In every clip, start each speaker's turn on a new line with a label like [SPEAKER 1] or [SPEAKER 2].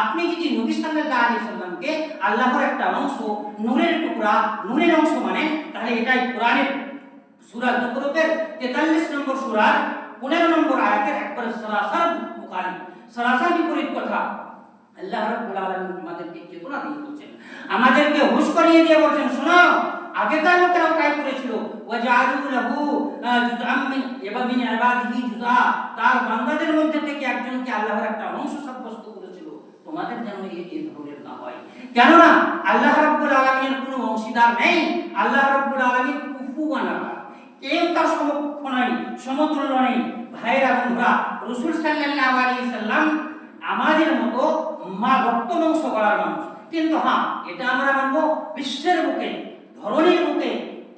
[SPEAKER 1] আপনি যদি নবী সাল্লাল্লাহু আলাইহি সাল্লামকে আল্লাহর একটা অংশ, নূরের টুকরা, নূরের অংশ মানে তাহলে এটাই কোরআনের সূরা যুকরুতের 43 নম্বর সূরার 15 নম্বর আয়াতের একবারে সরাসর মুখালি সরাসর বিপরীত কথা। আল্লাহ রাব্বুল আলামিন আমাদেরকে চেতনা দিয়ে বলছেন। আমাদেরকে হুঁশ করিয়ে দিয়ে বলছেন, শোনো, আগেকার লোকেরাও তাই করেছিল। ওয়াজআলু লাহু জুজআম মিন ইবাদিহি জুজআ তার বান্দাদের মধ্যে থেকে একজনকে আল্লাহর একটা অংশ তোমাদের যেন এই ধরনের না হয়। কেননা আল্লাহ রাব্বুল আলামিনের কোনো অংশীদার নেই। আল্লাহ রাব্বুল আলামিন কুফুয়ান আহাদ কেউ তার সমকক্ষ নাই, সমতুল্য নেই। ভাইরা বন্ধুরা, রসুল সাল্লাল্লাহু আলাইহি সাল্লাম আমাদের মতো মা রক্ত মাংস করার মানুষ। কিন্তু হ্যাঁ এটা আমরা মানবো বিশ্বের বুকে, ধরনের বুকে।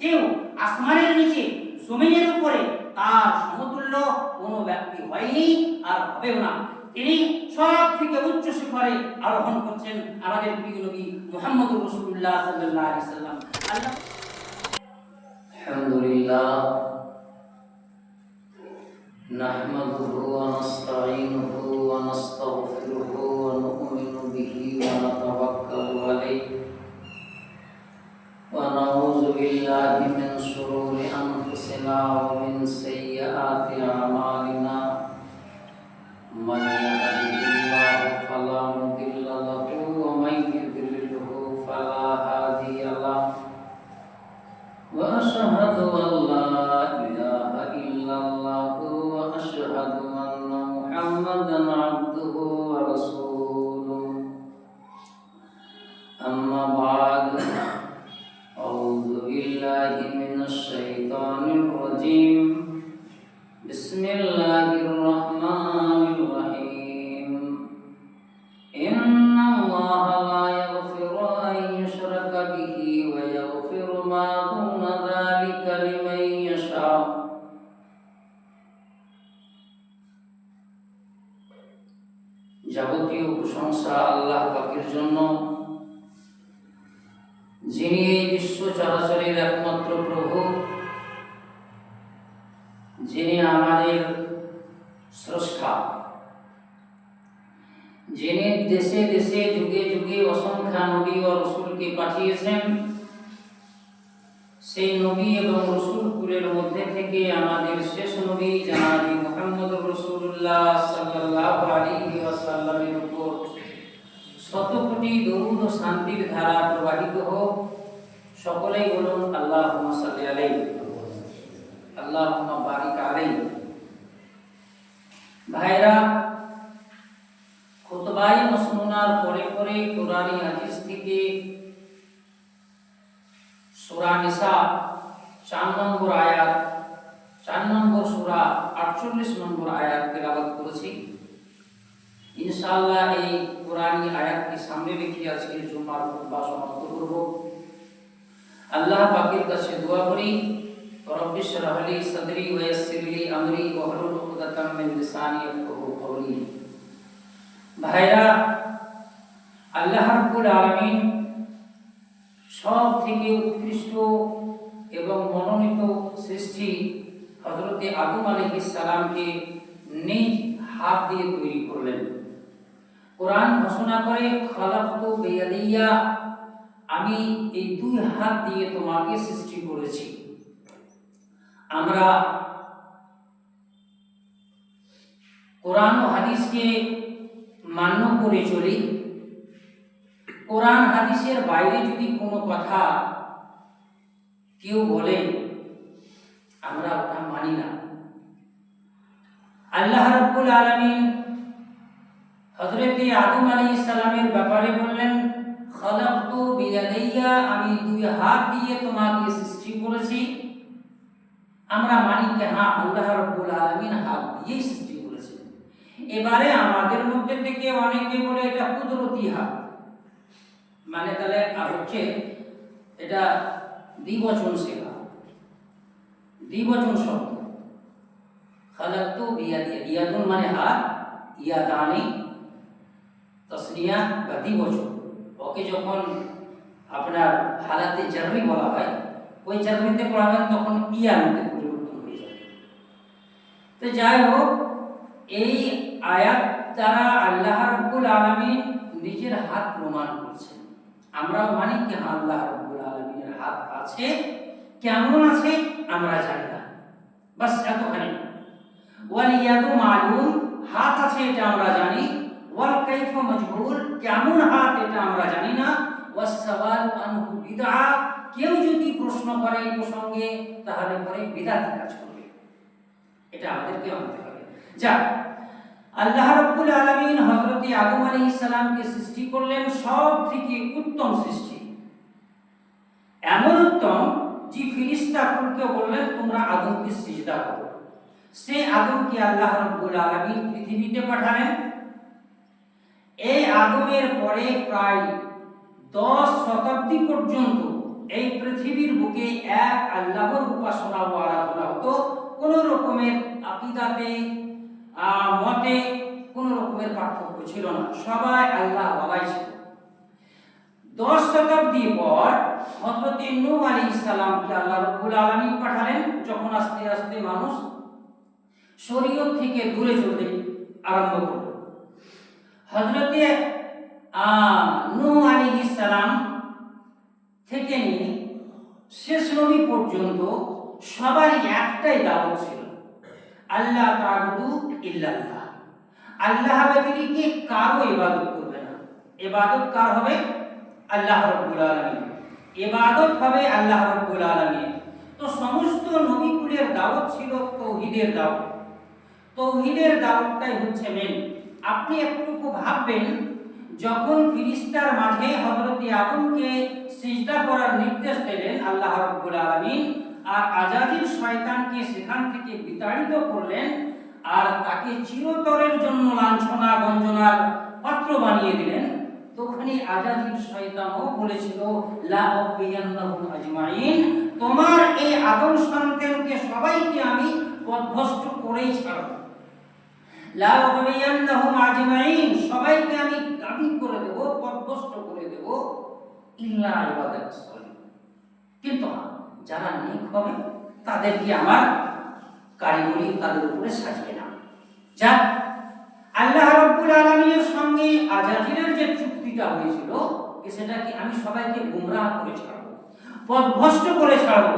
[SPEAKER 1] কেউ আসমানের নিচে, জমিনের উপরে তার সমতুল্য কোনো ব্যক্তি হয়নি আর হবেও না। তিনি সব থেকে উচ্চ শিখরে আরোহণ করছেন আমাদের প্রিয় নবী মুহাম্মদুর রাসূলুল্লাহ সাল্লাল্লাহু আলাইহি সাল্লাম আল্লাহ
[SPEAKER 2] الحمد لله نحمده ونستعينه ونستغفره ونؤمن به ونتوكل عليه ونعوذ بالله من شرور أنفسنا ومن سيئات أعمالنا من يهده الله فلا مضل له ومن يضلله فلا هادي له وأشهد أن لا إله إلا الله وأشهد أن محمدا عبده ورسوله أما بعد أعوذ بالله من الشيطان الرجيم. بسم الله রসুল্লাহ সাল্লাল্লাহু আলাইহি ওয়াসাল্লামের উপর শত কোটি দরুদ ও শান্তির ধারা প্রবাহিত হোক, সকলেই বলুন, আল্লাহুম্মা সাল্লি আলাইহি আল্লাহুম্মা বারিক আলাইহি। ভাইরা, খুতবাই মসনুনার পরে পরে কোরআনি হাদিস থেকে সূরা নিসা চার নম্বর আয়াত চার নম্বর সূরা আটচল্লিশ নম্বর আয়াত তেলাওয়াত করেছি। ইনশাআল্লাহ এই কোরআনি আয়াতকে সামনে রেখে আজকে জুমার খুতবা সমাপ্ত করব। আল্লাহ পাকের কাছে দোয়া করি, রব্বি আমরি মিন লিসানি কওলি। ভাইরা, আল্লাহ রাব্বুল আলামিন সব থেকে উৎকৃষ্ট এবং মনোনীত সৃষ্টি হজরতে আদম আলাইহিস সালামকে নিজ হাত দিয়ে তৈরি করলেন। কোরআন ঘোষণা করে বিয়াদিয়া, আমি এই দুই হাত দিয়ে তোমাকে সৃষ্টি করেছি। আমরা কোরআন ও হাদিসকে মান্য করে চলি। কোরআন হাদিসের বাইরে যদি কোনো কথা কেউ বলে আমরা ওটা মানি না। আল্লাহ রাব্বুল আলামিন হযরতে আদম আলাইহিস সালামের ব্যাপারে বললেন আমি দুই হাত দিয়ে তোমাকে সৃষ্টি করেছি। আমরা মানি যে হ্যাঁ আল্লাহ রাব্বুল আলামিন হাত দিয়েই সৃষ্টি করেছেন এবারে আমাদের মধ্যে থেকে অনেকে বলে এটা কুদরতি হাত। মানে তাহলে হচ্ছে এটা দ্বিবচন শেখা দ্বিবচন শব্দ। খালাকতু বিয়াদিয়া ইয়াদুন মানে হাত ইয়াদানি তসনিয়া বা দ্বিবচন। ওকে যখন আপনার হালাতে জাররি বলা হয় ওই জাররিতে পড়াবেন তখন ইয়ানুতে পরিবর্তন হয়ে যাবে। তো যাই হোক এই আয়াত দ্বারা আল্লাহ রাব্বুল আলামিন নিজের হাত প্রমাণ করছেন। আমরাও মানি কি হ্যাঁ, আল্লাহ রাব্বুল আলামিনের হাত আছে কেমন আছে আমরা জানি না। বাস এতখানি। ওয়াল ইয়াদু মালুম, হাত আছে এটা আমরা জানি। ওয়াল কাইফা মজহুল, কেমন হাত এটা আমরা জানি না। ওয়াস সাওয়ালু আনহু বিদআ, কেউ যদি প্রশ্ন করে এই প্রসঙ্গে, তাহলে পরে বিদাতি কাজ করবে। এটা আমাদেরকে মানতে হবে। যা, আল্লাহ রাব্বুল আলামিন হযরত আদম আলাইহিস সালামকে সৃষ্টি করলেন সব থেকে উত্তম সৃষ্টি। এমন উত্তম যে ফিরিস্তা কুলকে বললেন, তোমরা আদমকে সিজদা করো। সে আদমকে আল্লাহ রাব্বুল আলামিন পৃথিবীতে পাঠালেন। এই আদমের পরে প্রায় দশ শতাব্দী পর্যন্ত এই পৃথিবীর বুকে এক আল্লাহর উপাসনা ও আরাধনা হতো। কোন রকমের আকিদাতে মতে কোন রকমের পার্থক্য ছিল না। সবাই আল্লাহ বাবাই ছিল। দশ শতাব্দী পর হযরত নূহ আলাইহিস সালামকে আল্লাহ রাব্বুল আলামিন পাঠালেন, যখন আস্তে আস্তে মানুষ শরীয়ত থেকে দূরে চলতে আরম্ভ করল। হযরতে নূহ আলাইহিস সালাম থেকে নিয়ে শেষ নবী পর্যন্ত সবারই একটাই দাওয়াত ছিল আল্লাহ তাআবুদু ইল্লাল্লাহ। আল্লাহ ব্যতিরিকে কারও ইবাদত করবে না। ইবাদত কার হবে? আল্লাহ রাব্বুল আলামিন। ইবাদত হবে আল্লাহ রাব্বুল আলামিন। তো সমস্ত নবীকুলের দাওয়াত ছিল তৌহিদের দাওয়াত। তৌহিদের দাওয়াতটাই হচ্ছে মেন আপনি একটুকু ভাববেন, যখন ফিরিস্তার মাঝে হযরত আদমকে সিজদা করার নির্দেশ দিলেন আল্লাহ রাব্বুল আলামিন, আর আজাদির শয়তানকে সেখান থেকে বিতাড়িত করলেন, আর তাকে চিরতরের জন্য লাঞ্ছনা গঞ্জনার পাত্র বানিয়ে দিলেন তখনই আজাদির শয়তানও বলেছিল, লা উবিয়ান্নাহুম আজমাইন। তোমার এই আদম সন্তানকে সবাইকে আমি পথভ্রষ্ট করেই ছাড়ব। লা উবিয়ান্নাহুম আজমাইন, সবাইকে আমি গাবি করে দেব পথভ্রষ্ট করে দেব, ইল্লা ইবাদাত কিন্তু যারা নেক হবে, তাদেরকে আমার কারিগরি তাদের উপরে সাজিয়ে না যাক, আল্লাহ রাব্বুল আলামিনের সঙ্গে আজাজিরের যে চুক্তিটা হয়েছিল যে সেটা কি আমি সবাইকে গুমরাহ করে ছাড়বো পথভ্রষ্ট করে ছাড়বো।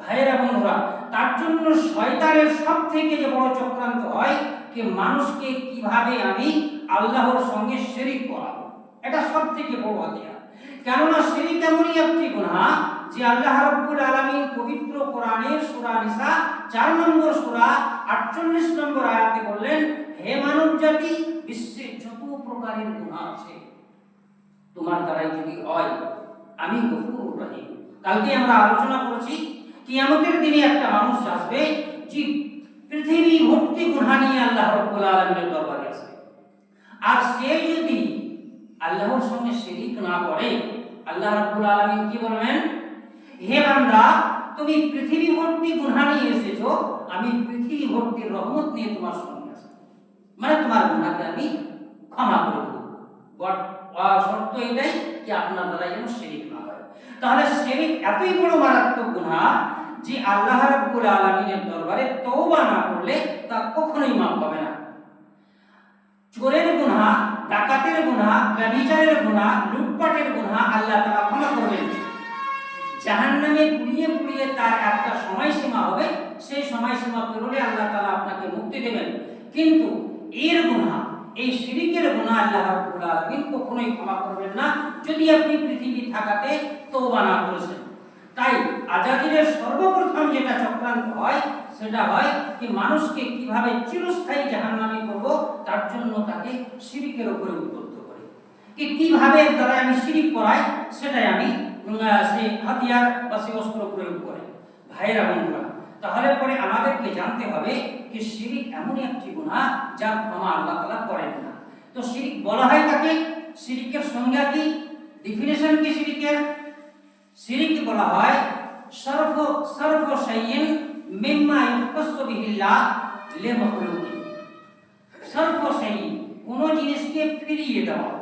[SPEAKER 2] ভাইয়েরা, বন্ধুরা, তার জন্য শয়তানের সব থেকে যে বড় চক্রান্ত হয় যে মানুষকে কীভাবে আমি আল্লাহর সঙ্গে শরীক করাবো। এটা সব থেকে বড় হাতিয়ার কেননা শিরিক এমনই একটি গুনাহ যে আল্লাহ রাব্বুল আলামিন পবিত্র কোরআনের সূরা নিসা 4 নম্বর সূরা 48 নম্বর আয়াতে বললেন, হে মানব জাতি বিশ্বে যত প্রকারের গুনাহ আছে তোমার দ্বারাই যদি হয়, আমি গফুর রহিম। কালকে আমরা আলোচনা করেছি, কিয়ামতের দিনে একটা মানুষ আসবে যে পৃথিবী ভর্তি গুনাহ নিয়ে আল্লাহ রাব্বুল আলামিনের দরবারে আসবে। আর সে যদি আল্লাহর সঙ্গে শিরিক না করে, আল্লাহ রাব্বুল আলামিন কি বলবেন? হে বান্দা, তুমি পৃথিবী ভর্তি গুনাহ নিয়ে এসেছ, আমি পৃথিবী ভর্তি রহমত নিয়ে তোমার সঙ্গে আসব। মানে তোমার গুনাহকে আমি ক্ষমা করে দেবো। শর্ত এটাই যে আপনার দ্বারা যেন না হয়। তাহলে এতই বড় মারাত্মক গুনাহ যে আল্লাহ রাব্বুল দরবারে না করলে তা কখনোই মাফ না। চোরের গুনাহ, ডাকাতের গুনাহ, ব্যভিচারের গুনাহ, লুটপাটের গুনাহ আল্লাহ তাআলা ক্ষমা করবেন। জাহান্নামে পুড়িয়ে পুড়িয়ে তার একটা সময়সীমা হবে, সেই সময়সীমা পেরোলে আল্লাহ তাআলা আপনাকে মুক্তি দেবেন। কিন্তু এর গুনাহ এই শিরিকের গুনাহ আল্লাহ রাব্বুল আলামিন কখনোই ক্ষমা করবেন না। যদি আপনি পৃথিবী থাকাতে তওবা না করেছেন। তাই আজাদিরের সর্বপ্রথম যেটা চক্রান্ত হয় সেটা হয় যে মানুষকে কীভাবে চিরস্থায়ী জাহান্নামে করব তার জন্য তাকে শিরিকের উপরে উদ্বুদ্ধ করে। কি কীভাবে দ্বারা আমি শিরিক করাই সেটাই আমি উম, আহ, সে হাতিয়ার বা সে অস্ত্র প্রয়োগ করে। ভাইয়েরা বন্ধুরা তাহলে পরে আমাদেরকে জানতে হবে যে শিরিক এমনই একটি গুনাহ যা ক্ষমা আল্লাহ তাআলা করেন না। তো শিরিক বলা হয় তাকে শিরিকের সংজ্ঞা কি? ডেফিনেশন কি শিরিকের? শিরিক বলা হয় সর্ব সর্ব শাইইন মিম্মা ইউকাসসু বিহিল্লাহ লিমাখলুকিন সর্ব শাইইন, কোন জিনিসকে ফিরিয়ে দেওয়া।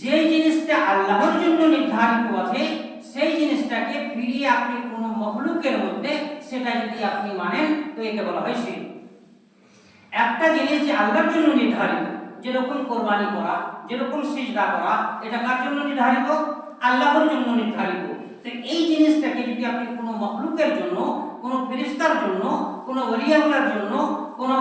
[SPEAKER 2] যে জিনিসটা আল্লাহর জন্য নির্ধারিত আছে, সেই জিনিসটাকে ফিরিয়ে আপনি কোনো মধ্যে সেটা যদি আপনি মানেন, তো একে বলা হয় শিরিক। একটা জিনিস যে আল্লাহর জন্য নির্ধারিত, যেরকম কোরবানি করা,
[SPEAKER 1] যেরকম সিজদা করা, এটা কার জন্য নির্ধারিত? আল্লাহর জন্য নির্ধারিত। তো এই জিনিসটাকে যদি আপনি কোনো মখলুকের জন্য, কোনো ফেরিস্তার জন্য, কোনো ওলিয়াউলার জন্য, কোনো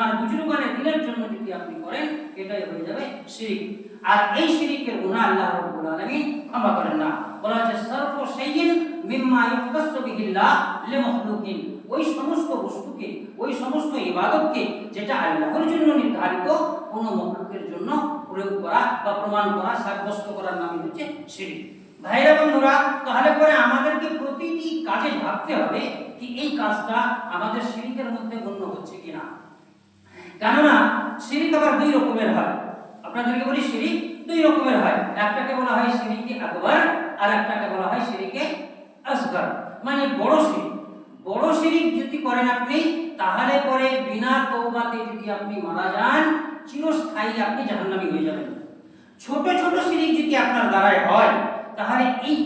[SPEAKER 1] মানে বুজুর্গানের দিনের জন্য যদি আপনি করেন, এটাই হয়ে যাবে শিরিক। আর এই শিরিকের গুনাহ আল্লাহ রাব্বুল আলামিন ক্ষমা করেন না। বলা হচ্ছে সরফ শাইইন মিম্মা ইউকাসসু বিহিল্লাহ লিমাখলুকিন। ওই সমস্ত বস্তুকে, ওই সমস্ত ইবাদতকে যেটা আল্লাহর জন্য নির্ধারিত, কোনো মখলুকের জন্য প্রয়োগ করা বা প্রমাণ করা, সাব্যস্ত করার নামই হচ্ছে শিরিক। ভাইরা বন্ধুরা, তাহলে পরে আমাদেরকে প্রতিটি কাজে ভাবতে হবে কি এই কাজটা আমাদের শিরিকের মধ্যে গণ্য হচ্ছে কিনা। কেননা, শিরিক আবার দুই রকমের হয়। আপনাদেরকে বলি শিরিক, দুই রকমের হয়। একটাকে বলা হয় শিরিকে আকবর আর একটাকে বলা হয় শিরিকে আসগর। মানে বড় শিরিক বড় শিরিক যদি করেন আপনি, তাহলে পরে বিনা তওবাতে যদি আপনি মারা যান, চিরস্থায়ী আপনি জাহান্নামী হয়ে যাবেন। ছোট ছোট শিরিক যদি আপনার দ্বারায় হয়, তাহলে এই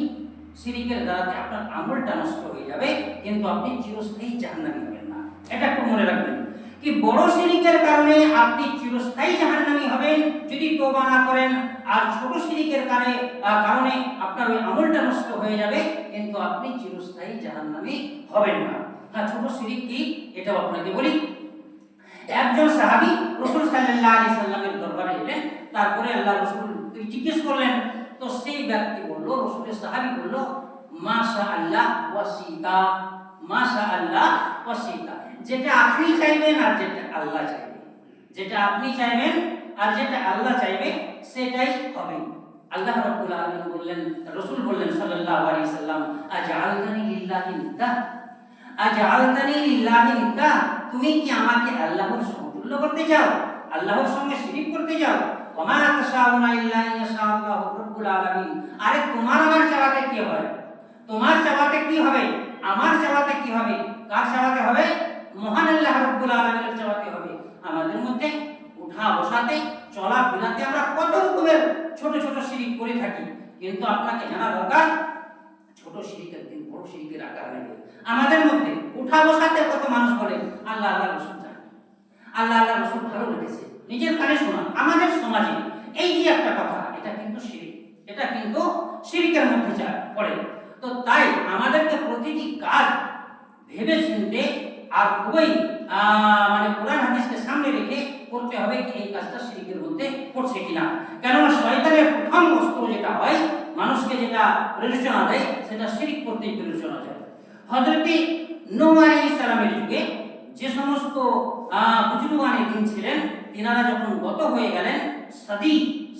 [SPEAKER 1] শিরিকের দ্বারাতে আপনার আমলটা নষ্ট হয়ে যাবে, কিন্তু আপনি চিরস্থায়ী জাহান্নামী হবেন না। এটা একটু মনে রাখবেন। কি বড় শিরিকের কারণে আপনি চিরস্থায়ী জাহান্নামী হবেন? যদি তোবা না করেন, আর ছোট শিরিকের কারণে কারণে আপনার ওই আমলটা নষ্ট হয়ে যাবে, কিন্তু আপনি চিরস্থায়ী জাহান্নামী হবেন না। হ্যাঁ ছোট শিরিক কি? এটাও আপনাকে বলি। একজন সাহাবী রসুল সাল্লাল্লাহু আলাইহি সাল্লামের দরবারে এলেন, তারপরে আল্লাহ রসুল জিজ্ঞেস করলেন, তো সেই ব্যক্তি বলল, রসুলের সাহাবী বলল মাশা আল্লাহ ওয়াসিকা মাশা আল্লাহ ওয়াসিকা যেটা আপনি চাইবেন আর যেটা আল্লাহ চাইবে। যেটা আপনি চাইবেন আর যেটা আল্লাহ চাইবে, সেটাই হবে। আল্লাহ রাব্বুল আলামিন বললেন, রাসূল বললেন সাল্লাল্লাহু আলাইহি সাল্লাম, আজআলতানি লিল্লাহি নিদ্দা? আজআলতানি লিল্লাহি নিদ্দা? তুমি কি আমাকে আল্লাহর সমতুল্য করতে চাও? আল্লাহর সঙ্গে শিরিক করতে চাও? ওমা তাশাউনা ইল্লা ইনশা আল্লাহু রাব্বুল আলামিন। আরে, তোমার আমার চাওয়াতে কি হয়? তোমার চাওয়াতে কি হবে? আমার চালাতে কি হবে? কার চালাতে হবে? মহান আল্লাহ রাব্বুল আলামিনের চাওয়াতে হবে। আমাদের মধ্যে উঠা বসাতে, চলা ফেরাতে আমরা কত রকমের ছোট ছোট শিরিক করে থাকি। কিন্তু আপনাকে জানা দরকার, ছোট শিরিক একদিন বড় শিরিকের আকার নেবে। আমাদের মধ্যে উঠা বসাতে কত মানুষ বলে, আল্লাহ আল্লাহ রসুল জানে। আল্লাহ আল্লাহ রসুল ভালো লেগেছে নিজের কানে শোনা, আমাদের সমাজে এই যে একটা কথা, এটা কিন্তু শিরিক। এটা কিন্তু শিরিকের মধ্যে যায় পড়ে। তো তাই আমাদেরকে প্রতিটি কাজ ভেবে শুনতে আর খুবই মানে কোরআন হাদিসকে সামনে রেখে করতে হবে কি এই কাজটা শিরিকের মধ্যে পড়ছে কিনা। কেননা শয়তানের প্রথম অস্ত্র যেটা হয়, মানুষকে যেটা প্রেরণা দেয়, সেটা শিরিক করতেই প্রেরণা দেয় হজরতি নূহ আলাইহিস সালামের যুগে যে সমস্ত বুজুর্গানে দিন ছিলেন, তিনারা যখন গত হয়ে গেলেন, সাদি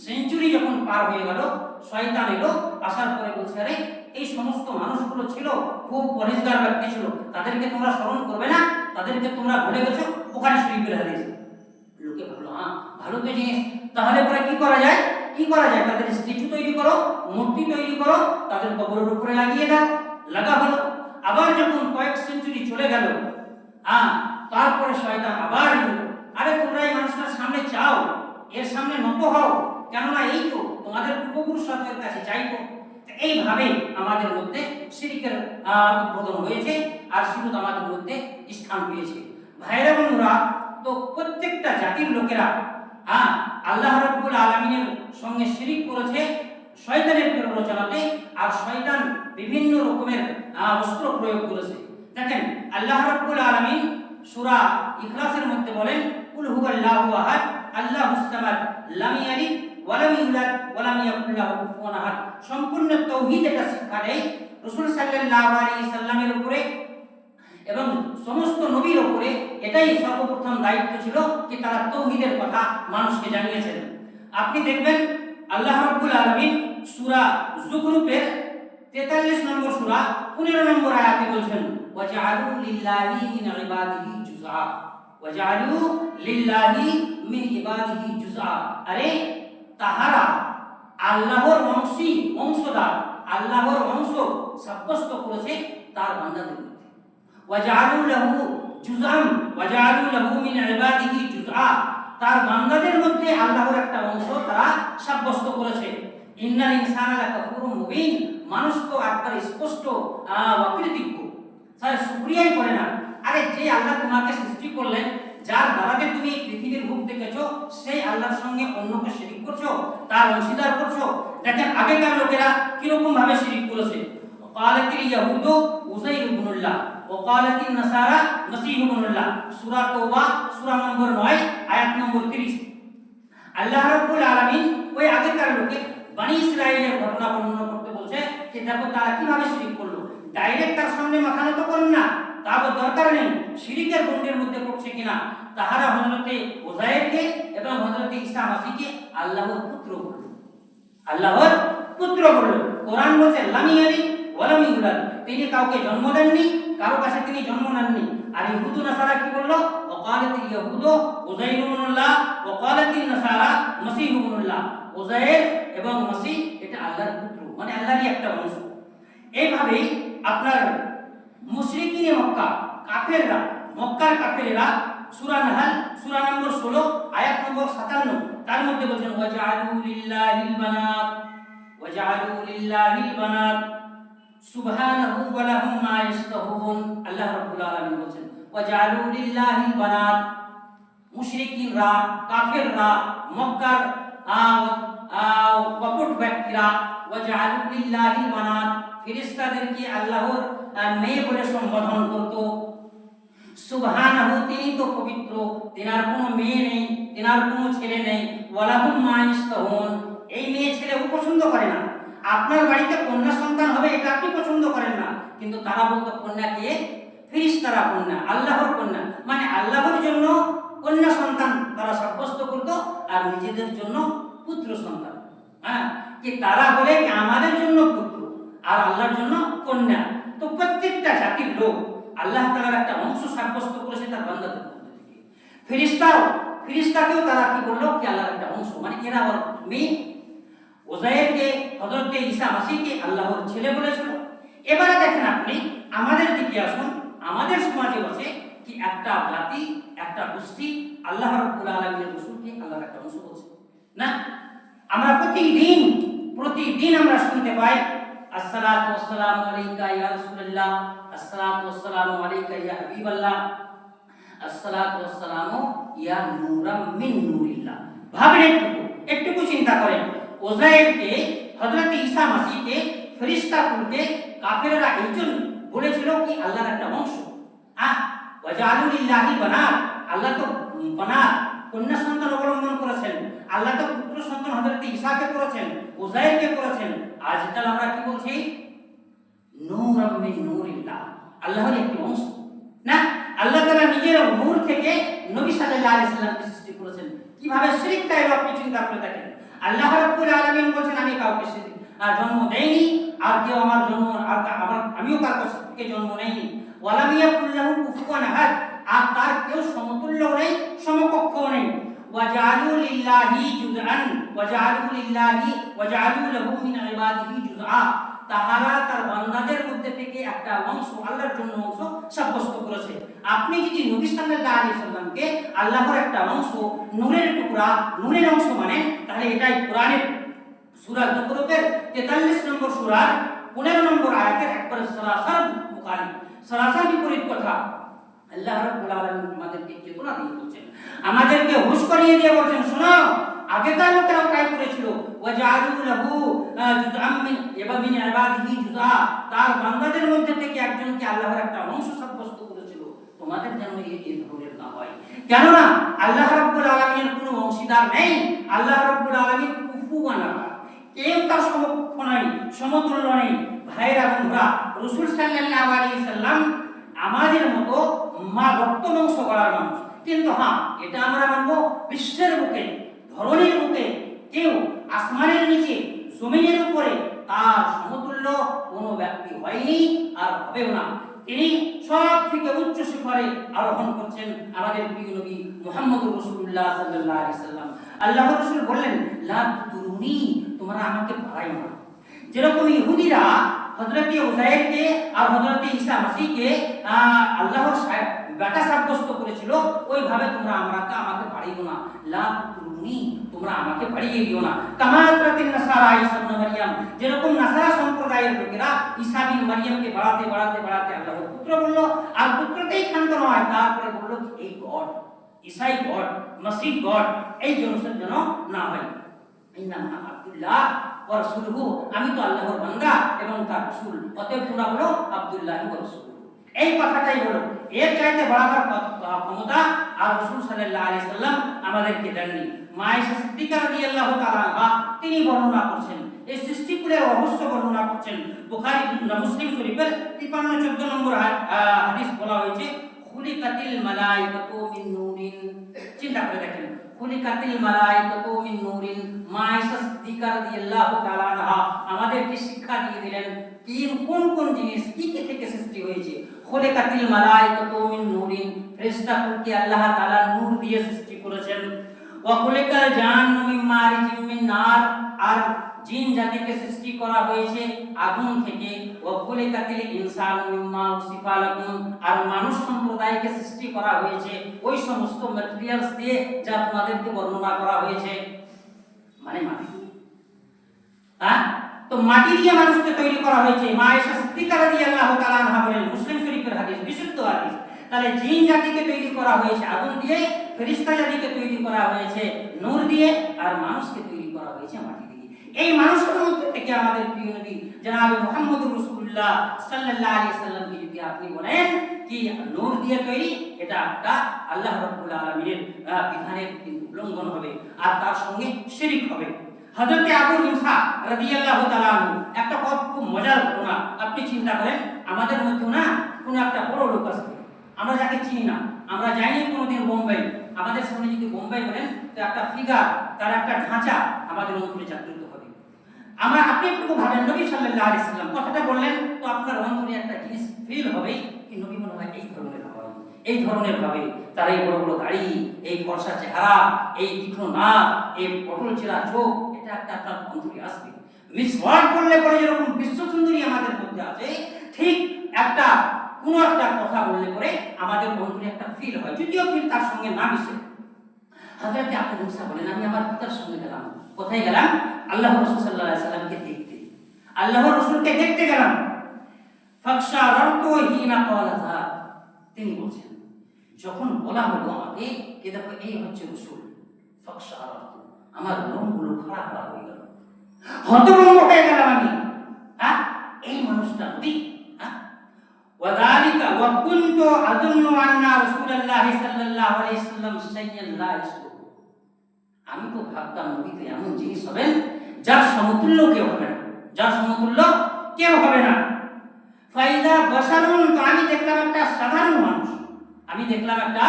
[SPEAKER 1] সেঞ্চুরি যখন পার হয়ে গেল, শয়তান এলো, আসার পরে বলছে, আরে এই সমস্ত মানুষগুলো ছিল, খুব পরিষ্কার ব্যক্তি ছিল। তাদেরকে তোমরা স্মরণ করবে না? তাদেরকে তোমরা ভুলে গেছো? ওখানে শরীফের হাদিস লোকে ভাবলো হ্যাঁ ভালো তো জিনিস। তাহলে পরে কি করা যায়? কি করা যায়? তাদের স্ট্যাচু তৈরি করো, মূর্তি তৈরি করো, তাদের কবরের উপরে লাগিয়ে দাও, লাগা হলো। আবার যখন কয়েক সেঞ্চুরি চলে গেল হ্যাঁ তারপরে শয়তান আবার এলো। আরে, তোমরা এই মানুষটার সামনে চাও, এর সামনে নত হও। কেননা এই তো তোমাদের পূর্বপুরুষদের কাছে চাইতো। এইভাবে আমাদের মধ্যে শিরিকের উদ্বোধন হয়েছে আর শিরুত আমাদের মধ্যে স্থান পেয়েছে। ভাইরা বন্ধুরা, তো প্রত্যেকটা জাতির লোকেরা হ্যাঁ আল্লাহ রাব্বুল আলামিনের সঙ্গে শিরিক করেছে, শয়তানের প্ররোচনাতে আর শয়তান বিভিন্ন রকমের অস্ত্র প্রয়োগ করেছে। দেখেন, আল্লাহ রাব্বুল আলামিন সুরা ইখলাসের মধ্যে বলেন, কুল হুয়াল্লাহু আহাদ আল্লাহুস সামাদ লাম ইয়ালিদ ওয়া লাম ইউলাদ ওয়া লাম কুফুয়ান আহাদ। সম্পূর্ণ তাওহীদ এটা শিক্ষা দেয় রাসূল সাল্লাল্লাহু আলাইহি সাল্লামের উপরে এবং সমস্ত নবীর উপরে এটাই সর্বপ্রথম দায়িত্ব ছিল যে তারা তৌহিদের কথা মানুষকে জানিয়েছেন। আপনি দেখবেন আল্লাহ রাব্বুল আলামিন সূরা যুখরুফের 43 নম্বর সূরা 15 নম্বর আয়াতে বলছেন, ওয়াজআলু লিল্লাহি মিন ইবাদিহি জুজআ ওয়াজআলু লিল্লাহি মিন ইবাদিহি জুজআ আরে তাহারা আল্লাহর অংশী অংশদার আল্লাহর অংশ সাব্যস্ত করেছে তার বান্দাদের মধ্যে। ওয়াজআলু লাহু জুজআম ওয়াজআলু লাহু মিন ইবাদিহি জুজআ তার বান্দাদের মধ্যে আল্লাহর একটা অংশ তারা সাব্যস্ত করেছে। ইন্নাল ইনসানা লাকাফুরুম মুবিন। মানুষ তো একবার স্পষ্ট অকৃতজ্ঞ স্যার শুকরিয়াই করে না। আরে যে আল্লাহ তোমাকে সৃষ্টি করলেন যার দ্বারাতে তুমি এই পৃথিবীর মুখ দেখেছো সেই আল্লাহর সঙ্গে অন্যকে শিরিক করছো তার অংশীদার করছো দেখেন আগেকার লোকেরা কিরকম ভাবে শিরিক করেছে قالت اليهود উযাইর ইবনুল্লাহ وقالت النصارى مسيح ابن الله সূরা তওবা সূরা নম্বর 9 আয়াত নম্বর 30 আল্লাহ রাব্বুল আলামিন ওই আগেকার লোকে বনি ইসরাইলের ঘটনা বর্ণনা করতে বলছে যে দেখো তারা কিভাবে শিরিক করলো ডাইরেক্ট তার সামনে মাথা নত করুন না তারপর দরকার নেই, শিরিকের গণ্ডের মধ্যে পড়ছে কিনা? তাহারা হজরতে ওজায়েরকে এবং হজরতে ইসা মাসিকে আল্লাহর পুত্র বলল। আল্লাহর পুত্র বলল, কোরআন বলছে লামিয়ালি ওয়ালামি উলাদ তিনি কাউকে জন্ম দেননি, কারও কাছে তিনি জন্ম নেননি। আর ইহুদু নাসারা কি বলল? ওকালাতিল ইয়াহুদু উযাইর ইবনুল্লাহ ওকালাতিল নাসারা মসীহ ইবনুল্লাহ উযাইর এবং মসি এটা আল্লাহর পুত্র মানে আল্লাহরই একটা বংশ। এইভাবেই আপনার মুশরিকিনে মক্কা, কাফেররা, মক্কার কাফেরেরা সূরা নাহল, সূরা নম্বর 16 আয়াত নম্বর 57 তার মধ্যে বলছেন, ওয়াজআলু লিল্লাহিল বানাত, ওয়াজআলু লিল্লাহিল বানাত, সুবহানাহু ওয়া লাহুম মা ইয়াশতাহুন। আল্লাহ রাব্বুল আলামিন বলছেন, ওয়াজআলু লিল্লাহিল বানাত, মুশরিকিনরা, কাফেররা, মক্কার কপট ব্যক্তিরা, ওয়াজআলু লিল্লাহিল বানাত, ফেরেশতাদেরকে আল্লাহর আহ, মেয়ে বলে সম্বোধন করতো। সুবহানাহু তিনি তো পবিত্র তেনার কোনো মেয়ে নেই তেনার কোনো ছেলে নেই। ওয়ালাহুম মাইস্তাহুন এই মেয়ে ছেলে ও পছন্দ করে না। আপনার বাড়িতে কন্যা সন্তান হবে এটা আপনি পছন্দ করেন না। কিন্তু তারা বলতো কন্যা কন্যাকে ফিরিস্তারা কন্যা আল্লাহর কন্যা। মানে আল্লাহর জন্য কন্যা সন্তান তারা সাব্যস্ত করতো আর নিজেদের জন্য পুত্র সন্তান। হ্যাঁ? কি তারা বলে আমাদের জন্য পুত্র আর আল্লাহর জন্য কন্যা। তো প্রত্যেকটা জাতির লোক আল্লাহ তাআলার একটা অংশ সাব্যস্ত করেছে তার বান্দাদের ফিরিস্তাও ফিরিস্তাকেও তারা কি বলল কি আল্লাহর একটা অংশ? মানে এরা ওর মেয়ে ওজায়েরকে হযরতে ঈসা মাসিহকে আল্লাহর ছেলে বলেছিল। এবারে দেখেন আপনি, আমাদের দিকে আসুন, আমাদের সমাজে বসে কি একটা জাতি, একটা গোষ্ঠী আল্লাহ রাব্বুল আলামিনের রাসূলকে আল্লাহর একটা অংশ বলছে। না? আমরা প্রতিদিন প্রতিদিন আমরা শুনতে পাই আসসালাতু ওয়াসসালামু আলাইকা ইয়া রাসূলুল্লাহ, আসসালাতু ওয়াসসালামু আলাইকা ইয়া হাবিবাল্লাহ, আসসালাতু ওয়াসসালামু ইয়া নূরাম মিন নূরিল্লাহ। ভাবেন একটু একটুকু চিন্তা করেন। ওজায়েরকে হযরত ঈসা মাসিহকে, ফেরেশতা কুলকে, কাফেররা এইজন বলেছিল কি, আল্লাহর একটা অংশ হ্যাঁ ওয়াজালু লিল্লাহি বানাত, আল্লাহ তো বানাত। কন্যা সন্তান অবলম্বন করেছেন, আল্লাহ তো পুত্র সন্তান হযরত ঈসাকে করেছেন ওজায়েরকে করেছেন। আজকাল আমরা কি বলছি? নূরাম মিন নূরিল্লাহ, আল্লাহর একটি অংশ। না, আল্লাহ তাআলা নিজের নূর থেকে নবী সাল্লাল্লাহু আলাইহি সাল্লামকে সৃষ্টি করেছেন। কীভাবে শিরকটা এলো আপনি চিন্তা করে দেখেন। আল্লাহ রাব্বুল আলামিন বলেন আমি কাউকে আর জন্ম দেইনি, আর কেউ আমার জন্ম, আর আমিও কার থেকে জন্ম নেইনি। ওয়ালাম ইয়াকুল্লাহু কুফুয়ান আহাদ। আর তার কেউ সমতুল্য নেই সমকক্ষ নেই। ওয়াজালু লিল্লাহি জুজআন ওয়াজালু লিল্লাহি ওয়াজালু লাহু মিন ইবাদিহি জুজআ তাহারা তার বান্দাদের মধ্যে থেকে একটা অংশ, আল্লাহর জন্য অংশ সাব্যস্ত করেছে। আপনি যদি নবী সাল্লাল্লাহু আলাইহি সাল্লামকে আল্লাহর একটা অংশ নূরের টুকরা নূরের অংশ মানে তাহলে এটাই কোরআনের সূরা যুকরুফের 43 নম্বর সূরার 15 নম্বর আয়াতের একবারে সরাসর মুখালি সরাসর বিপরীত কথা আল্লাহ রাব্বুল আলামিন আমাদেরকে চেতনা দিয়ে বলছেন আমাদেরকে হুঁশ করিয়ে দিয়ে বলছেন, শোনো, আগেকার লোকেরাও তাই করেছিল। ওয়াজআলু লাহু জুজআম মিন ইবা ইবাদিহি জুজআ তার বান্দাদের মধ্যে থেকে একজনকে আল্লাহর একটা অংশ সাব্যস্ত করেছিল। তোমাদের যেন এই ধরনের না হয়। কেননা, আল্লাহ রাব্বুল আলামিনের কোনো অংশীদার নেই। আল্লাহ রাব্বুল আলামিন কুফুয়ান আহাদ কেউ তার সমকক্ষ নাই, সমতুল্য নেই। ভাইরা বন্ধুরা, রসুল সাল্লাল্লাহু আলাইহি সাল্লাম আমাদের মতো মা রক্ত মাংস করার মানুষ। কিন্তু হ্যাঁ এটা আমরা মানবো বিশ্বের বুকে, ধরনের বুকে। কেউ আসমানের নিচে, জমিনের উপরে তার সমতুল্য কোনো ব্যক্তি হয়নি আর হবেও না। তিনি সব থেকে উচ্চ শিখরে আরোহণ করছেন আমাদের প্রিয় নবী মুহাম্মদুর রসুল্লাহ সাল্লাম। আল্লাহ রাসূল বললেন, লা তুরুনি তোমরা আমাকে বাড়াইও না। যেরকম ইহুদিরা হযরতে উজাইরকে আর হযরতে ঈসা মাসিহকে আহ, আল্লাহর বেটা সাব্যস্ত করেছিল ওইভাবে তোমরা আমাকে আমাকে বাড়িও না। লা তুরুনি তোমরা আমাকে বাড়িয়ে দিও না। কামাতরাতিন নাসারা ঈসা ইবনে মারইয়াম যেরকম নাসারা সম্প্রদায়ের লোকেরা ঈসা বিন মারইয়ামকে বাড়াতে বাড়াতে বাড়াতে আল্লাহর পুত্র বলল আর পুত্রতেই ক্ষান্ত নয়। তারপরে বলল এই গড ঈসাই গড মসিহ গড এই জিনিসের যেন না হয়। ইন্নামা আব্দুল্লাহ রাসূলুহু আমি তো আল্লাহর বান্দা এবং তার রাসূল। অতএব তোমরা বলো আব্দুল্লাহ এই কথাটাই হলো, এর চাইতে বাড়াবার ক- ক্ষমতা আর রাসূল সাল্লাল্লাহু আলাইহি সাল্লাম আমাদেরকে দেননি। মা আয়েশা সিদ্দিকা রাদিয়াল্লাহু তাআলা আনহা, তিনি বর্ণনা করছেন। এই সৃষ্টিকুলের অবশ্য বর্ণনা করছেন। বুখারী, মুসলিম শরীফের 53 14 নম্বর হাদিস বলা হয়েছে খুলিকাতিল মালাইকাতু মিন নূরিন চিন্তা করে দেখেন খুলিকাতিল মালাইকাতু মিন নূরিন মা আয়েশা সিদ্দিকা তাআলা আমাদেরকে শিক্ষা দিয়ে দিলেন কি কোন কোন জিনিস কি কি থেকে সৃষ্টি হয়েছে খুলিকাতিল মালাইকাতু মিন নূরিন ফেরেশতাগুলোকে আল্লাহ তাআলা নূর দিয়ে সৃষ্টি করেছেন ওয়া খুলিকাল জান্নু মিন মারিজিম মিন নার আর জিন জাতিকে সৃষ্টি করা হয়েছে আগুন থেকে। ওয়া খুলিকাতিল ইনসানু মিম্মা উসিফা লাকুম। আর মানুষ সম্প্রদায়কে সৃষ্টি করা হয়েছে ওই সমস্ত ম্যাটেরিয়ালস দিয়ে যা তোমাদেরকে বর্ণনা করা হয়েছে। মানে মাটি। হ্যাঁ? তো মাটি দিয়ে মানুষকে তৈরি করা হয়েছে। মা আয়েশা সিদ্দিকা রাদিয়াল্লাহু তাআলা আনহা বলেন, মুসলিম শরীফের হাদিস, বিশুদ্ধ হাদিস। তাহলে জিন জাতিকে তৈরি করা হয়েছে আগুন দিয়ে, ফেরেশতা জাতিকে তৈরি করা হয়েছে নূর দিয়ে, আর মানুষকে তৈরি করা হয়েছে মাটি এই মানুষের মধ্যে থেকে আমাদের প্রিয় নবী? জনাবে মুহাম্মদুর রাসূলুল্লাহ সাল্লাল্লাহু আলাইহি সাল্লামকে যদি আপনি বলেন, কি নূর দিয়ে তৈরি? এটা একটা আল্লাহ রাব্বুল আলামিনের বিধানের উল্লঙ্ঘন হবে আর তার সঙ্গে শিরিক হবে। হযরতে আবু মুসা রাদিয়াল্লাহু তাআলা একটা খুব খুব মজার ঘটনা। আপনি চিন্তা করেন, আমাদের মধ্যে না কোনো একটা বড় লোক আছে। আমরা যাকে চিনি না, আমরা যাইনি কোনোদিন বোম্বাই। আমাদের সামনে যদি বোম্বাই বলেন, তো একটা ফিগার, তার একটা ঢাঁচা আমাদের অন্তরে জাগ্রত আমার আপনি একটু ভাবেন, নবী সাল্লাল্লাহু আলাইহি সাল্লাম কথাটা বললেন, তো আপনার অন্তরে একটা জিনিস ফিল হবে কি? নবী মনে হয় এই ধরনের হবে এই ধরনের হবে তার এই বড় বড় দাড়ি, এই ফর্সা চেহারা, এই তীক্ষ্ণ নাক, এই পটল চেরা চোখ, এটা একটা আপনার অন্তরে আসবে। মিস ওয়ার্ল্ড করলে পরে যেরকম বিশ্ব সুন্দরী আমাদের মধ্যে আছে, ঠিক একটা, কোনো একটা কথা বললে পরে আমাদের অন্তরে একটা ফিল হয়, যদিও ফিল তার সঙ্গে না মিশে। হাজরতে আবু মুসা বলেন, আমি আমার পিতার সঙ্গে গেলাম। কোথায় গেলাম আল্লাহ রসুল সাল্লাহ সাল্লামকে দেখতে আল্লাহ রসুলকে দেখতে গেলাম ফাকশা রক্ত হিনা কওয়ালা তিনি বলছেন যখন বলা হলো আমাকে কে দেখো এই হচ্ছে রসুল ফাকশা রক্ত আমার লোমগুলো খাড়া খাড়া হয়ে গেল হতভম্ব হয়ে গেলাম আমি হ্যাঁ এই মানুষটা নবী হ্যাঁ وذلك وكنت أظن أن رسول الله صلى الله عليه وسلم شيئا لا يشبه আমি তো ভাবতাম, নবী তো এমন জিনিস হবেন, যার সমতুল্য কেউ হবে না। যার সমতুল্য কেউ হবে না। ফাইদা বসারুন, তো আমি দেখলাম একটা সাধারণ মানুষ। আমি দেখলাম একটা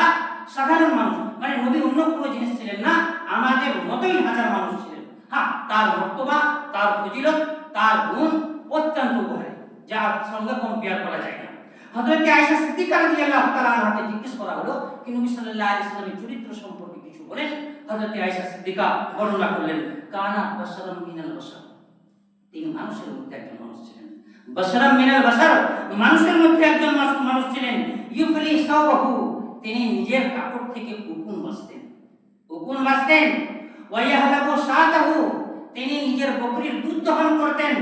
[SPEAKER 1] সাধারণ মানুষ। মানে নবী অন্য কোনো জিনিস ছিলেন না, আমাদের মতোই হাজার মানুষ ছিলেন। হ্যাঁ তার মর্তবা, তার ফজিলত, তার গুণ অত্যন্ত উপহারী যার সঙ্গে কম্পেয়ার করা যায় না। হযরত আয়েশা সিদ্দিকা রাদিয়াল্লাহু তাআলা জিজ্ঞেস করা হলো, কি নবী সাল্লামের চরিত্র সম্পর্কে কিছু বলেন? হযরত আয়েশা সিদ্দিকা বর্ণনা করলেন, কানা বাশারাম মিনাল বাশার। তিনি মানুষের মধ্যে একজন মানুষ ছিলেন। বাশারাম মিনাল বাশার? মানুষের মধ্যে একজন মানুষ- ছিলেন। ইউফলি সাওয়াহু তিনি নিজের কাপড় থেকে উকুন বাঁচতেন। উকুন বাঁচতেন। ওয়াইয়াহলাবু শাতাহু। তিনি নিজের বকরির দুধ দহন করতেন।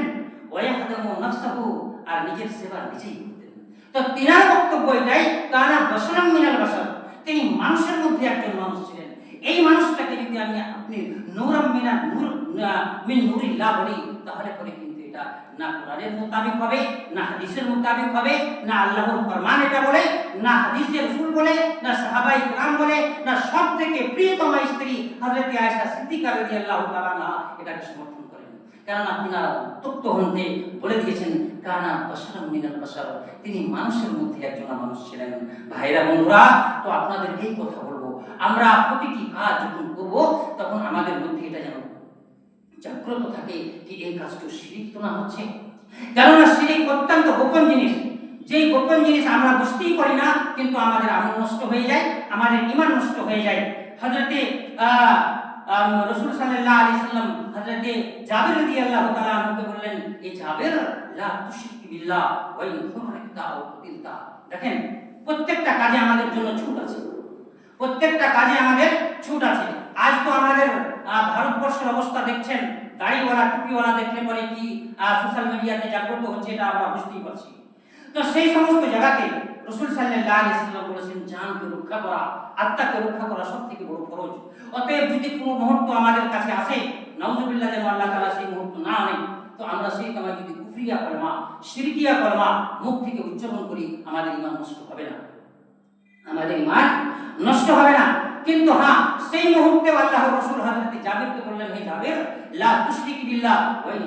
[SPEAKER 1] ওয়াইয়াহদামু নাফসাহু। আর নিজের সেবা নিজেই করতেন। তো তিনার বক্তব্য এটাই, কানা বসরাম মিনাল বসর তিনি মানুষের মধ্যে একজন মানুষ ছিলেন। এই মানুষটাকে যদি আমি আপনি নূরম মিনা নূর মিন নূরিল্লাহ বলি, তাহলে পরে কিন্তু এটা না কোরআনের মোতাবেক হবে, না হাদিসের মোতাবেক হবে, না আল্লাহর ফরমান এটা বলে, না হাদিসের রসুল বলে, না সাহাবাই ইকরাম বলে, না সব থেকে প্রিয়তমা স্ত্রী হজরত আয়েশা সিদ্দিকা রাদিয়াল্লাহু তাআলা এটাকে সমর্থন করেন। কারণ আপনারা উত্তপ্ত হন্তে বলে দিয়েছেন, কানা বশর মিনাল বশর তিনি মানুষের মধ্যে একজন মানুষ ছিলেন। ভাইরা বন্ধুরা, তো আপনাদের এই কথা আমরা প্রতিটি কাজ যখন করব, তখন আমাদের মধ্যে এটা যেন জাগ্রত থাকে কি এই কাজটা শিরিক তো না হচ্ছে? কেননা শিরিক অত্যন্ত গোপন জিনিস। যেই গোপন জিনিস আমরা বুঝতেই পারি না, কিন্তু আমাদের আমল নষ্ট হয়ে যায়, আমাদের ইমান নষ্ট হয়ে যায়। হজরতে রসুল সাল্লাল্লাহু আলাইহি সাল্লাম হযরতে জাবির রাদিয়াল্লাহু তাআলা আনহুকে বললেন এই জাবির, লা তুশরিক বিল্লাহ, ওয়া ইন হুররিকতা আও কুতিলতা দেখেন, প্রত্যেকটা কাজে আমাদের জন্য ছুট আছে। প্রত্যেকটা কাজে আমাদের ছুট আছে। আজ তো আমাদের ভারতবর্ষের অবস্থা দেখছেন দাড়িওয়ালা টুপিওয়ালা দেখলে পরে কি সোশ্যাল মিডিয়াতে যা জাগ্রত হচ্ছে এটা আমরা বুঝতেই পারছি। তো সেই সমস্ত জায়গাতে রসুল সাল্লাল্লাহু আলাইহি সাল্লাম বলেছেন, জানকে রক্ষা করা, আত্মাকে রক্ষা করা সব থেকে বড় ফরজ। অতএব যদি কোনো মুহূর্ত আমাদের কাছে আসে, নাউজুবিল্লাহ যেন আল্লাহ তাআলা সেই মুহূর্ত না আনে তো আমরা সেই সময় যদি কুফরিয়া কলমা শিরকিয়া কলমা মুখ থেকে উচ্চারণ করি, আমাদের ইমান নষ্ট হবে না। আমাদের ইমান নষ্ট হবে না। কিন্তু হ্যাঁ সেই মুহূর্তে আল্লাহ রসুল হযরত জাবিরকে বললেন, হে জাবির, লা তুশরিক বিল্লাহ ওয়া ইন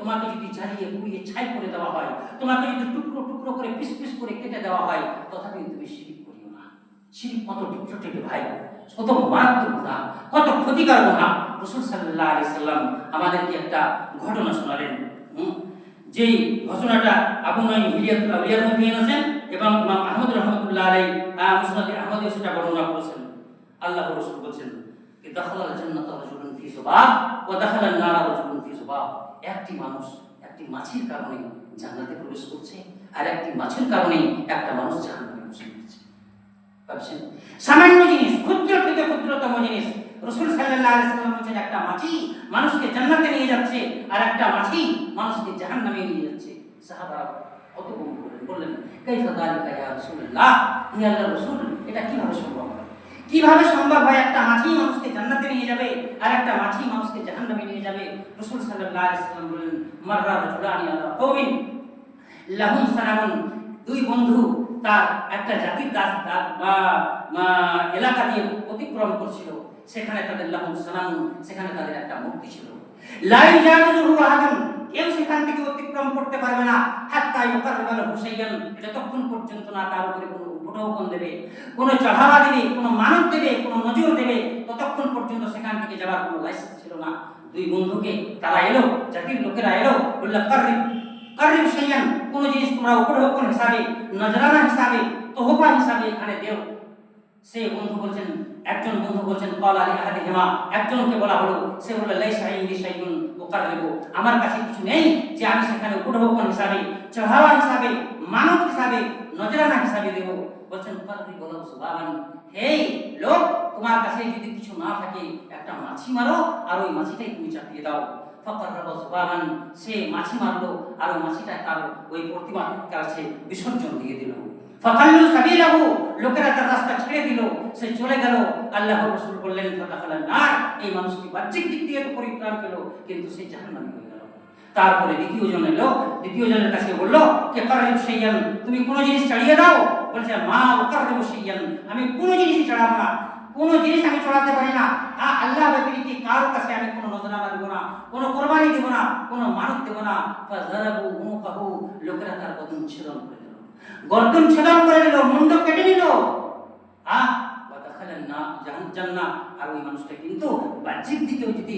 [SPEAKER 1] তোমাকে যদি জ্বালিয়ে পুড়িয়ে ছাই করে দেওয়া হয়, তোমাকে যদি টুকরো টুকরো করে পিস পিস করে কেটে দেওয়া হয়, তথাপি তুমি শিরিক করিও না। শিরিক কত ভাই, কত মারাত্মক গুণা কত ক্ষতিকর গুণা রসুল সাল্লাল্লাহু আলাইহি সাল্লাম আমাদেরকে একটা ঘটনা শোনালেন। যেই ঘটনাটা হিলিয়াতুল আউলিয়ার মধ্যে এনেছেন এবং ইমাম আহমদ রহমতুল্লাহ আলাই মুসনাদ আহমদে সেটা বর্ণনা করেছেন। আল্লাহ রাসূল বলেছেন দাখালাল জান্নাত রাজুলুন ফি সুবাব ওয়া দাখালান নার রাজুলুন ফি সুবাব একটি মানুষ একটি মাছির কারণে জান্নাতে প্রবেশ করছে, আর একটি মাছের কারণে একটা মানুষ জাহান্নামে প্রবেশ করছে। ভাবছেন, সামান্য জিনিস ক্ষুদ্র থেকে ক্ষুদ্রতম জিনিস। রসুল সাল্লাল্লাহু আলাইহি সাল্লাম বলেছেন, একটা মাছি মানুষকে জান্নাতে নিয়ে যাচ্ছে, আর একটা মাছি মানুষকে জাহান্নামে নিয়ে যাচ্ছে। সাহাবারা কত হলেন বললেন, কাইফা যালিকা ইয়া রাসূলুল্লাহ? রাসূল, এটা কীভাবে সম্ভব হয়? কীভাবে সম্ভব হয় একটা মাছি মানুষকে জান্নাতে নিয়ে যাবে আর একটা মাছি মানুষকে জাহান্নামে নিয়ে যাবে? রাসূল সাল্লাল্লাহু আলাইহি সাল্লাম বললেন, মাররা রাজুলানি আলা কওমিন, লাহুম সালামুন। দুই বন্ধু তার একটা জাতির দাস বা এলাকা দিয়ে অতিক্রম করছিল। সেখানে তাদের লাহুম সালাম সেখানে তাদের একটা মূর্তি ছিল। লাই জানুহু আহাদুন, কেউ সেখান থেকে অতিক্রম করতে পারবে না। হাত্তা ইউকাররাবাল হুসাইয়ান যতক্ষণ পর্যন্ত না, তার উপরে কোনো উপঢৌকন দেবে, কোনো চড়াওয়া দেবে, কোনো মানব দেবে, কোনো নজর দেবে, ততক্ষণ পর্যন্ত সেখান থেকে যাবার কোনো লাইসেন্স ছিল না। দুই বন্ধুকে তারা এলো, জাতির লোকেরা এলো, বলল কারিম কারিম সাইয়ান কোনো জিনিস তোমরা উপঢৌকন হিসাবে, নজরানা হিসাবে, তোহফা হিসাবে এখানে দেও। সে বন্ধু বলছেন, একজন বন্ধু বলছেন, কল আলী আহাদি হেমা একজনকে বলা হলো, সে বলল, লাইসা ইন্দি শাইউন ওকাররিবু আমার কাছে কিছু নেই যে আমি সেখানে উপঢৌকন হিসাবে, চড়াওয়া হিসাবে, মানব হিসাবে, নজরানা হিসাবে দেব। বলছেন কাররি বলো সুবাবান হে লোক, তোমার কাছে যদি কিছু না থাকে, একটা মাছি মারো, আর ওই মাছিটাই তুমি চাপিয়ে দাও। ফাকাররাবা সুবাবান সে মাছি মারলো, আর ওই মাছিটা তার ওই প্রতিমার কাছে বিসর্জন দিয়ে দিল। ফাকাল্লু সাবিলাহু লোকেরা তার রাস্তা ছেড়ে দিল। সে চলে গেল। আল্লাহ রাসূল বললেন, ফাদাখালা নার। এই মানুষটি বাহ্যিক দিক দিয়ে পরিত্রাণ পেল, কিন্তু সে জাহান্নামী হয়ে গেল। তারপরে দ্বিতীয় জন এলো। দ্বিতীয় জনের কাছে বলল, কে কারিব সাইয়ান? তুমি কোন জিনিস ছাড়িয়ে দাও? বলছে, মা ওকারিব সাইয়ান। আমি কোন জিনিস ছাড়াবো না। কোন জিনিস আমি চড়াতে পারি না। আল্লাহ ব্যতীত কারোর কাছে আমি কোনো নজরানা দেব না, কোনো কোরবানি দেব না, কোনো মানত দেব না। লোকেরা তার বদন ছেদন করে গর্দন ছেদন করে দিল মুন্ড কেটে নিল। আহ না আর ওই মানুষটা কিন্তু বাহ্যিক দিকেও যদি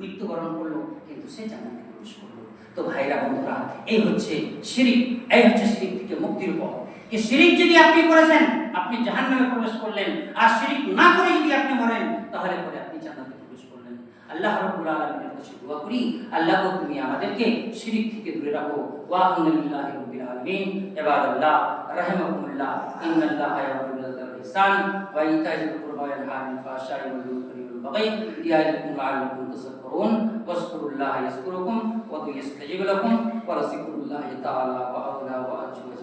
[SPEAKER 1] মৃত্যুবরণ করল, কিন্তু সে জান্নাতে প্রবেশ করল। তো ভাইরা, বন্ধুরা, এই হচ্ছে শিরিক, এই হচ্ছে শিরিক থেকে মুক্তির পথ। যে শিরিক যদি আপনি করেছেন, আপনি জাহান্নামে প্রবেশ করলেন। আর শিরিক না করে যদি আপনি মরেন, তাহলে পরে আপনি জান্নাতে আল্লাহ রাব্বুল আলামিনের কাছে দোয়া করি, আল্লাহ তুমি আমাদেরকে শিরিক থেকে দূরে রাখো। ওয়া আলহামদুলিল্লাহি রাব্বিল আলামিন। ইবাদাল্লাহ রাহিমাকুমুল্লাহ ইন্নাল্লাহা ইয়ামুরু বিল ইহসান। ওয়া ইতা'i যিল কুরবা ওয়া ইয়ানহা আনিল ফাহশাই ওয়াল মুনকারি ওয়াল বাগই ইয়া'iদুকুম লা'আল্লাকুম তাযাক্কারুন ওয়াজকুরুল্লাha ওয়া ইয়াস্তাজিব লাকুম। ওয়া রাযিকুল্লাহি তাআলা ওয়া আওলা ওয়া আরজু ওয়া